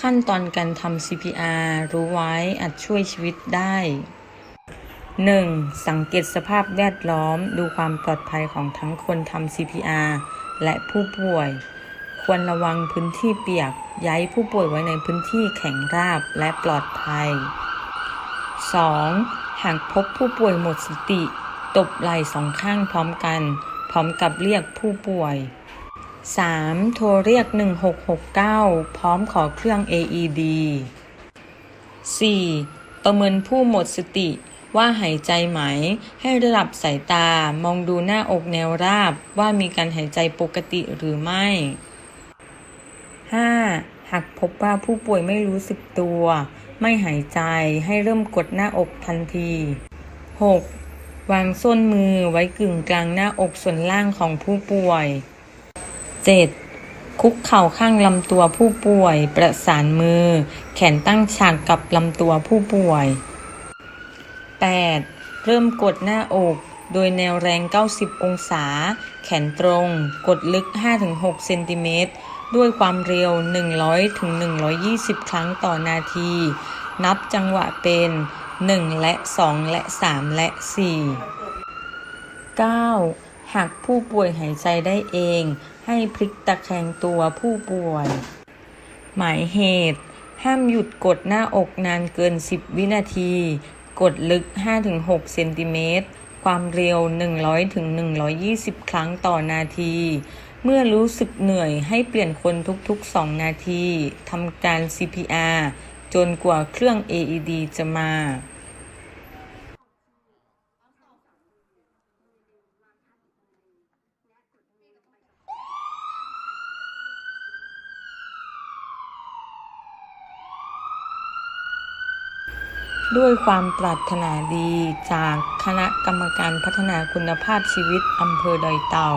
ขั้นตอนการทำ CPR รู้ไว้อาจช่วยชีวิตได้ 1. สังเกตสภาพแวดล้อมดูความปลอดภัยของทั้งคนทำ CPR และผู้ป่วย ควรระวังพื้นที่เปียก ย้ายผู้ป่วยไว้ในพื้นที่แข็งราบและปลอดภัย 2. หากพบผู้ป่วยหมดสติ ตบไหล่สองข้างพร้อมกัน พร้อมกับเรียกผู้ป่วย 3. โทรเรียก 1669 พร้อมขอเครื่อง AED 4. ประเมินผู้หมดสติว่าหายใจไหม ให้ระดับสายตามองดูหน้าอกแนวราบว่ามีการหายใจปกติหรือไม่ 5. หากพบว่าผู้ป่วยไม่รู้สึกตัว ไม่หายใจให้เริ่มกดหน้าอกทันที 6. วางส้นมือไว้กึ่งกลางหน้าอกส่วนล่างของผู้ป่วย 7. คุกเข่าข้างลำตัวผู้ป่วย ประสานมือ แขนตั้งฉากกับลำตัวผู้ป่วย 8. เริ่มกดหน้าอก โดยแนวแรง 90 องศา แขนตรง กดลึก 5-6 เซนติเมตร ด้วยความเร็ว 100-120 ครั้งต่อนาที นับจังหวะเป็น 1 และ 2 และ 3 และ 4 9. หากผู้ป่วยหายใจได้เอง ให้พลิกตะแคงตัวผู้ป่วย หมายเหตุ ห้ามหยุดกดหน้าอกนานเกิน 10 วินาที กดลึก 5-6 เซนติเมตร ความเร็ว 100-120 ครั้งต่อนาที เมื่อรู้สึกเหนื่อยให้เปลี่ยนคนทุกๆ 2 นาที ทำการ CPR จนกว่าเครื่อง AED จะมา ด้วยความปรารถนาดีจากคณะกรรมการพัฒนาคุณภาพชีวิตอำเภอดอยเต่า